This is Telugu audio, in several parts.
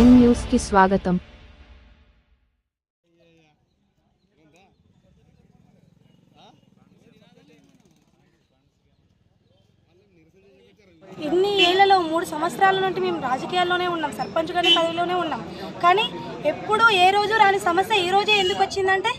ప్రైమ్ న్యూస్కి స్వాగతం. ఇన్ని ఏళ్ళలో మూడు సంవత్సరాల నుండి మేము రాజకీయాల్లోనే ఉన్నాం సర్పంచ్ గారి పదవిలోనే ఉన్నాం. కానీ ఎప్పుడూ ఏ రోజు రాని సమస్య ఈ రోజే ఎందుకు వచ్చిందంటే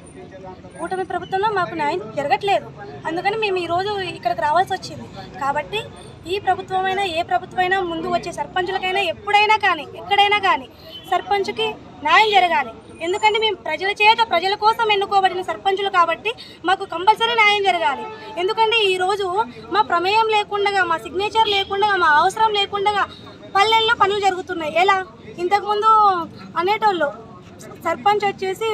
కూటమి ప్రభుత్వంలో మాకు న్యాయం జరగట్లేదు. అందుకని మేము ఈరోజు ఇక్కడికి రావాల్సి వచ్చింది. కాబట్టి ఈ ప్రభుత్వమైనా ఏ ప్రభుత్వమైనా ముందు వచ్చే సర్పంచులకైనా ఎప్పుడైనా కానీ ఎక్కడైనా కానీ సర్పంచ్కి న్యాయం జరగాలి. ఎందుకంటే మేము ప్రజల చేత ప్రజల కోసం ఎన్నుకోబడిన సర్పంచులు కాబట్టి మాకు కంపల్సరీ న్యాయం జరగాలి. ఎందుకంటే ఈరోజు మా ప్రమేయం లేకుండా మా సిగ్నేచర్ లేకుండా మా అవసరం లేకుండా పల్లెల్లో పనులు జరుగుతున్నాయి. ఎలా? ఇంతకుముందు అనేటోళ్ళు సర్పంచ్ వచ్చేసి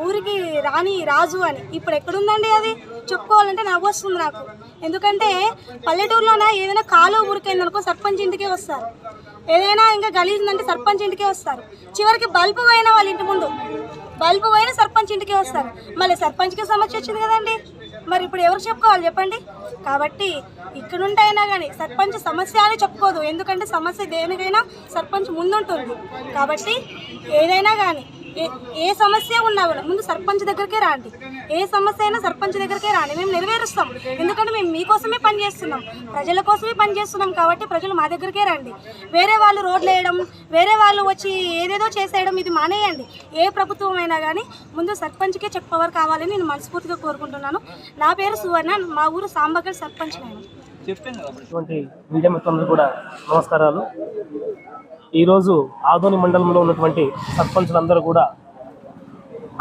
ఊరికి రాణి రాజు అని. ఇప్పుడు ఎక్కడుందండి అది? చెప్పుకోవాలంటే నవ్వు వస్తుంది నాకు. ఎందుకంటే పల్లెటూరులోన ఏదైనా కాలు ఊరికైందనుకో సర్పంచ్ ఇంటికే వస్తారు. ఏదైనా ఇంకా గలీజుందంటే సర్పంచ్ ఇంటికే వస్తారు. చివరికి బల్బు పోయిన వాళ్ళ ఇంటి ముందు. బల్బు పోయిన సర్పంచ్ ఇంటికే వస్తారు. మళ్ళీ సర్పంచ్కి సమస్య వచ్చింది కదండి. మరి ఇప్పుడు ఎవరు చెప్పుకోవాలి చెప్పండి? కాబట్టి ఇక్కడుంటైనా కానీ సర్పంచ్ సమస్య అని చెప్పుకోదు. ఎందుకంటే సమస్య దేనికైనా సర్పంచ్ ముందుంటుంది. కాబట్టి ఏదైనా కానీ ఏ ఏ సమస్య ఉన్నా కూడా ముందు సర్పంచ్ దగ్గరికే రాండి. ఏ సమస్య అయినా సర్పంచ్ దగ్గరికే రాని మేము నెరవేరుస్తాం. ఎందుకంటే మేము మీకోసమే పనిచేస్తున్నాం ప్రజల కోసమే పనిచేస్తున్నాం కాబట్టి ప్రజలు మా దగ్గరికే రండి. వేరే వాళ్ళు రోడ్లు వేయడం వేరే వాళ్ళు వచ్చి ఏదేదో చేసేయడం ఇది మానేయండి. ఏ ప్రభుత్వం అయినా కానీ ముందు సర్పంచ్కే చెక్ పవర్ కావాలని నేను మనస్ఫూర్తిగా కోరుకుంటున్నాను. నా పేరు సువర్ణ మా ఊరు సాంబగడ్ సర్పంచ్ నేను. మీడియా మిత్రులందరూ కూడా నమస్కారాలు. ఈరోజు ఆదోని మండలంలో ఉన్నటువంటి సర్పంచులందరూ కూడా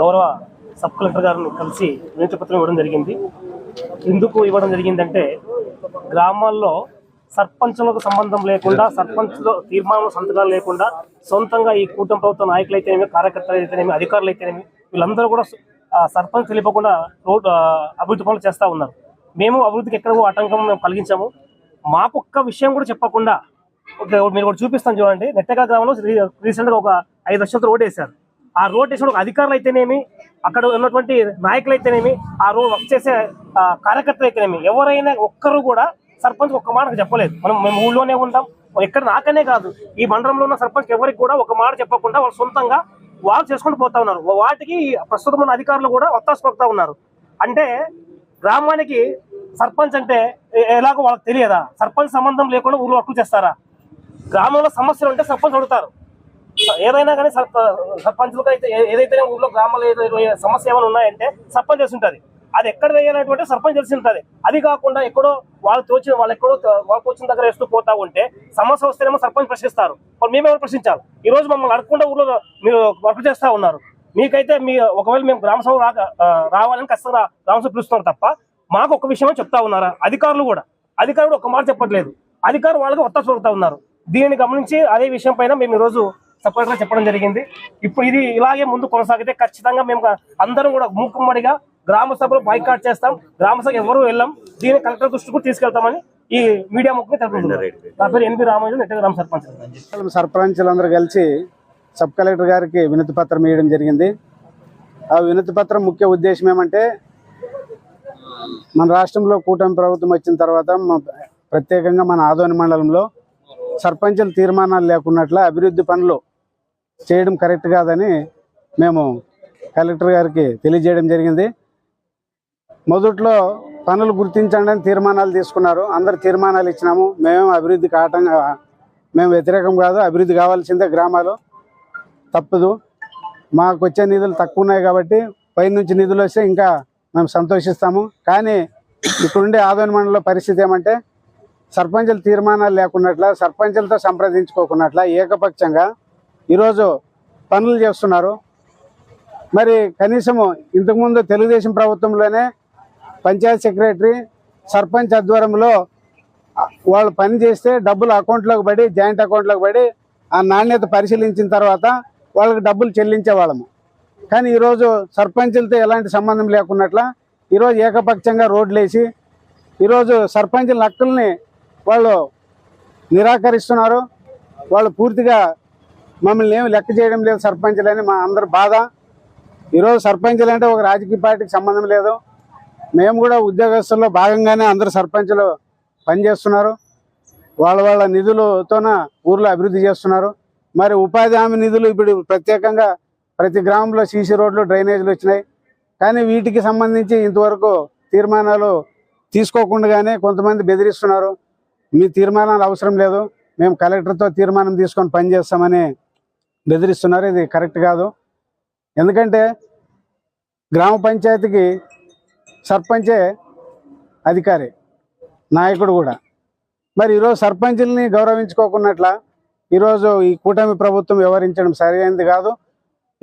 గౌరవ సబ్ కలెక్టర్ గారిని కలిసి వినతిపత్రం ఇవ్వడం జరిగింది. ఎందుకు ఇవ్వడం జరిగిందంటే గ్రామాల్లో సర్పంచులకు సంబంధం లేకుండా సర్పంచ్లో తీర్మానం సంతకాలు లేకుండా సొంతంగా ఈ కూటమి ప్రభుత్వ నాయకులు అయితేనేమి కార్యకర్తలు అయితేనేమి అధికారులు అయితేనేమి వీళ్ళందరూ కూడా సర్పంచ్ తెలియకుండా రోడ్ అభివృద్ధి పనులు చేస్తూ ఉన్నారు. మేము అభివృద్ధికి ఎక్కడో ఆటంకం మేము కలిగించాము. మాకు ఒక్క విషయం కూడా చెప్పకుండా ఒక మీరు కూడా చూపిస్తాను చూడండి. నెట్టగా గ్రామంలో రీసెంట్గా ఒక ఐదు లక్షలతో రోడ్ వేశారు. ఆ రోడ్ వేసిన అధికారులు అయితేనేమి అక్కడ ఉన్నటువంటి నాయకులు అయితేనేమి ఆ రోడ్ వర్క్ చేసే కార్యకర్తలు అయితేనేమి ఎవరైనా ఒక్కరు కూడా సర్పంచ్ ఒక్క మాట చెప్పలేదు. మనం మేము ఊళ్ళోనే ఉంటాం. ఎక్కడ నాకనే కాదు. ఈ మండలంలో ఉన్న సర్పంచ్ ఎవరికి కూడా ఒక మాట చెప్పకుండా వాళ్ళు సొంతంగా వాళ్ళు చేసుకుంటూ పోతా ఉన్నారు. వాటికి ప్రస్తుతం ఉన్న అధికారులు కూడా ఒత్తాసు పడుతూ ఉన్నారు. అంటే గ్రామానికి సర్పంచ్ అంటే ఎలాగో వాళ్ళకి తెలియదా? సర్పంచ్ సంబంధం లేకుండా ఊరు వర్క్ చేస్తారా? గ్రామంలో సమస్యలు ఉంటే సర్పంచ్ అడుగుతారు. ఏదైనా కానీ సర్పంచులకు అయితే ఏదైతే ఊర్లో గ్రామంలో ఏదైనా సమస్య ఏమైనా ఉన్నాయంటే సర్పంచ్ తెలిసి ఉంటుంది అది ఎక్కడ వేయాలంటే సర్పంచ్ తెలిసి ఉంటుంది. అది కాకుండా ఎక్కడో వాళ్ళు తోచిన వాళ్ళు ఎక్కడో తో- వాళ్ళకి వచ్చిన దగ్గర వేస్తూ పోతా ఉంటే సమస్య వస్తేనేమో సర్పంచ్ ప్రశ్నిస్తారు. మరి ప్రశ్నించాలి? ఈ రోజు మమ్మల్ని అడగకుండా ఊర్లో మీరు వర్క్ చేస్తూ ఉన్నారు. మీకైతే మీ ఒకవేళ మేము గ్రామ సభ రాక రావాలని ఖచ్చితంగా గ్రామసభ పిలుస్తున్నారు తప్ప మాకు ఒక విషయం చెప్తా ఉన్నారా? అధికారులు కూడా. అధికారులు ఒక మాట చెప్పట్లేదు. అధికారులు వాళ్ళకి ఒత్త పడుతూ ఉన్నారు. దీనిని గమనించి అదే విషయం పైన మేము ఈరోజు సపరేట్గా చెప్పడం జరిగింది. ఇప్పుడు ఇది ఇలాగే ముందు కొనసాగితే ఖచ్చితంగా మేము అందరం కూడా మూకుమ్మడిగా గ్రామ సభలో బైకాట్ చేస్తాం. గ్రామ సభ ఎవరు వెళ్ళాం. దీన్ని కలెక్టర్ దృష్టికి కూడా తీసుకెళ్తామని ఈ మీడియా ముఖ్యంగా తెలుపుతున్నాం. నా పేరు ఎన్పి గ్రామ సర్పంచ్. సర్పంచులందరూ కలిసి సబ్ కలెక్టర్ గారికి వినతి పత్రం ఇవ్వడం జరిగింది. ఆ వినతి పత్రం ముఖ్య ఉద్దేశం ఏమంటే మన రాష్ట్రంలో కూటమి ప్రభుత్వం వచ్చిన తర్వాత మా- ప్రత్యేకంగా మన ఆదోని మండలంలో సర్పంచుల తీర్మానాలు లేకున్నట్ల అభివృద్ధి పనులు చేయడం కరెక్ట్ కాదని మేము కలెక్టర్ గారికి తెలియజేయడం జరిగింది. మొదట్లో పనులు గుర్తించండి అని తీర్మానాలు తీసుకున్నారు. అందరు తీర్మానాలు ఇచ్చినాము. మేము అభివృద్ధి కావటం మేము వ్యతిరేకం కాదు అభివృద్ధి కావాల్సిందే గ్రామాలు. తప్పదు. మాకు వచ్చే నిధులు తక్కువ ఉన్నాయి కాబట్టి పైనుంచి నిధులు వస్తే ఇంకా మేము సంతోషిస్తాము. కానీ ఇప్పుడుండే ఆదోని మండల పరిస్థితి ఏమంటే సర్పంచుల తీర్మానాలు లేకున్నట్ల సర్పంచులతో సంప్రదించుకోకున్నట్ల ఏకపక్షంగా ఈరోజు పనులు చేస్తున్నారు. మరి కనీసము ఇంతకుముందు తెలుగుదేశం ప్రభుత్వంలోనే పంచాయత్ సెక్రటరీ సర్పంచ్ ఆధ్వర్యంలో వాళ్ళు పని చేస్తే డబ్బులు అకౌంట్లోకి పడి జాయింట్ అకౌంట్లోకి పడి ఆ నాణ్యత పరిశీలించిన తర్వాత వాళ్ళకి డబ్బులు చెల్లించే వాళ్ళము కానీ ఈరోజు సర్పంచులతో ఎలాంటి సంబంధం లేకున్నట్ల ఈరోజు ఏకపక్షంగా రోడ్లు వేసి ఈరోజు సర్పంచుల హక్కుల్ని వాళ్ళు నిరాకరిస్తున్నారు. వాళ్ళు పూర్తిగా మమ్మల్ని ఏమి లెక్క చేయడం లేదు సర్పంచ్లని మా అందరి బాధ. ఈరోజు సర్పంచ్లు అంటే ఒక రాజకీయ పార్టీకి సంబంధం లేదు. మేము కూడా ఉద్యోగస్తుల్లో భాగంగానే అందరు సర్పంచులు పనిచేస్తున్నారు. వాళ్ళ వాళ్ళ నిధులతోన ఊర్లో అభివృద్ధి చేస్తున్నారు. మరి ఉపాధి హామీ నిధులు ఇప్పుడు ప్రత్యేకంగా ప్రతి గ్రామంలో సీసీ రోడ్లు డ్రైనేజీలు వచ్చినాయి. కానీ వీటికి సంబంధించి ఇంతవరకు తీర్మానాలు తీసుకోకుండానే కొంతమంది బెదిరిస్తున్నారు. మీ తీర్మానాలు అవసరం లేదు. మేము కలెక్టర్తో తీర్మానం తీసుకొని పనిచేస్తామని బెదిరిస్తున్నారు. ఇది కరెక్ట్ కాదు. ఎందుకంటే గ్రామ పంచాయతీకి సర్పంచే అధికారి నాయకుడు కూడా. మరి ఈరోజు సర్పంచుల్ని గౌరవించుకోకున్నట్ల ఈరోజు ఈ కూటమి ప్రభుత్వం వ్యవహరించడం సరైనది కాదు.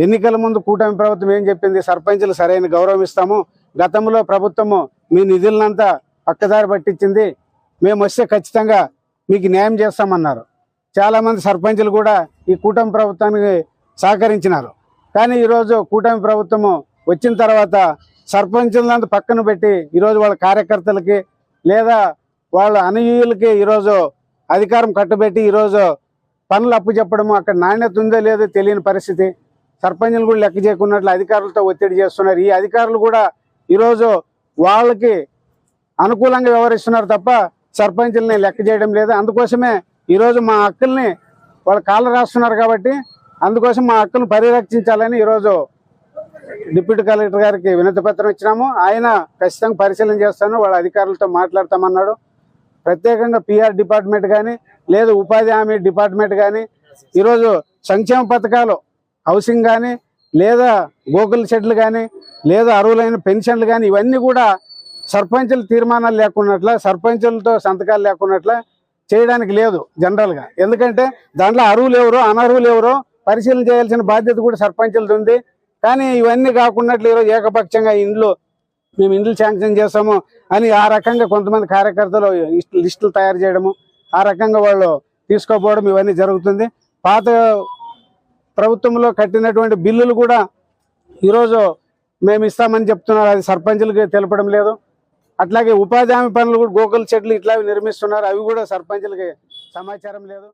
ఎన్నికల ముందు కూటమి ప్రభుత్వం ఏం చెప్పింది? సర్పంచులు సరైన గౌరవం ఇస్తాము. గతంలో ప్రభుత్వము మీ నిధులనంతా పక్కదారి పట్టించింది. మేము వస్తే ఖచ్చితంగా మీకు న్యాయం చేస్తామన్నారు. చాలామంది సర్పంచులు కూడా ఈ కూటమి ప్రభుత్వానికి సహకరించినారు. కానీ ఈరోజు కూటమి ప్రభుత్వము వచ్చిన తర్వాత సర్పంచులంతా పక్కన పెట్టి ఈరోజు వాళ్ళ కార్యకర్తలకి లేదా వాళ్ళ అనుయూయులకి ఈరోజు అధికారం కట్టబెట్టి ఈరోజు పనులు అప్పు చెప్పడము అక్కడ నాణ్యత ఉందో లేదో తెలియని పరిస్థితి. సర్పంచులు కూడా లెక్క చేయకున్నట్లు అధికారులతో ఒత్తిడి చేస్తున్నారు. ఈ అధికారులు కూడా ఈరోజు వాళ్ళకి అనుకూలంగా వ్యవహరిస్తున్నారు తప్ప సర్పంచులని లెక్క చేయడం లేదు అందుకోసమే ఈరోజు మా హక్కుల్ని వాళ్ళ కాళ్ళు రాస్తున్నారు కాబట్టి అందుకోసం మా హక్కును పరిరక్షించాలని ఈరోజు డిప్యూటీ కలెక్టర్ గారికి వినతి పత్రం ఇచ్చినాము. ఆయన ఖచ్చితంగా పరిశీలన చేస్తాను వాళ్ళ అధికారులతో మాట్లాడతామన్నాడు. ప్రత్యేకంగా పిఆర్ డిపార్ట్మెంట్ కానీ లేదు ఉపాధి హామీ డిపార్ట్మెంట్ కానీ ఈరోజు సంక్షేమ పథకాలు హౌసింగ్ కానీ లేదా గోకుల షెడ్లు కానీ లేదా అరువులైన పెన్షన్లు కానీ ఇవన్నీ కూడా సర్పంచుల తీర్మానాలు లేకున్నట్ల సర్పంచులతో సంతకాలు లేకున్నట్ల చేయడానికి లేదు జనరల్గా ఎందుకంటే దాంట్లో అరువులు ఎవరో అనర్హులు ఎవరో పరిశీలన చేయాల్సిన బాధ్యత కూడా సర్పంచులది ఉంది. కానీ ఇవన్నీ కాకున్నట్లు ఈరోజు ఏకపక్షంగా ఇండ్లు మేము ఇండ్లు శాంక్షన్ చేస్తాము అని ఆ రకంగా కొంతమంది కార్యకర్తలు లిస్టులు తయారు చేయడము ఆ రకంగా వాళ్ళు తీసుకోపోవడం ఇవన్నీ జరుగుతుంది. పాత ప్రభుత్వంలో కట్టినటువంటి బిల్లులు కూడా ఈరోజు మేము ఇస్తామని చెప్తున్నారు. అది సర్పంచులకి తెలపడం లేదు. అట్లాగే ఉపాధి హామీ పనులు కూడా గోకుల చెట్లు ఇట్లా నిర్మిస్తున్నారు. అవి కూడా సర్పంచ్లకి సమాచారం లేదు.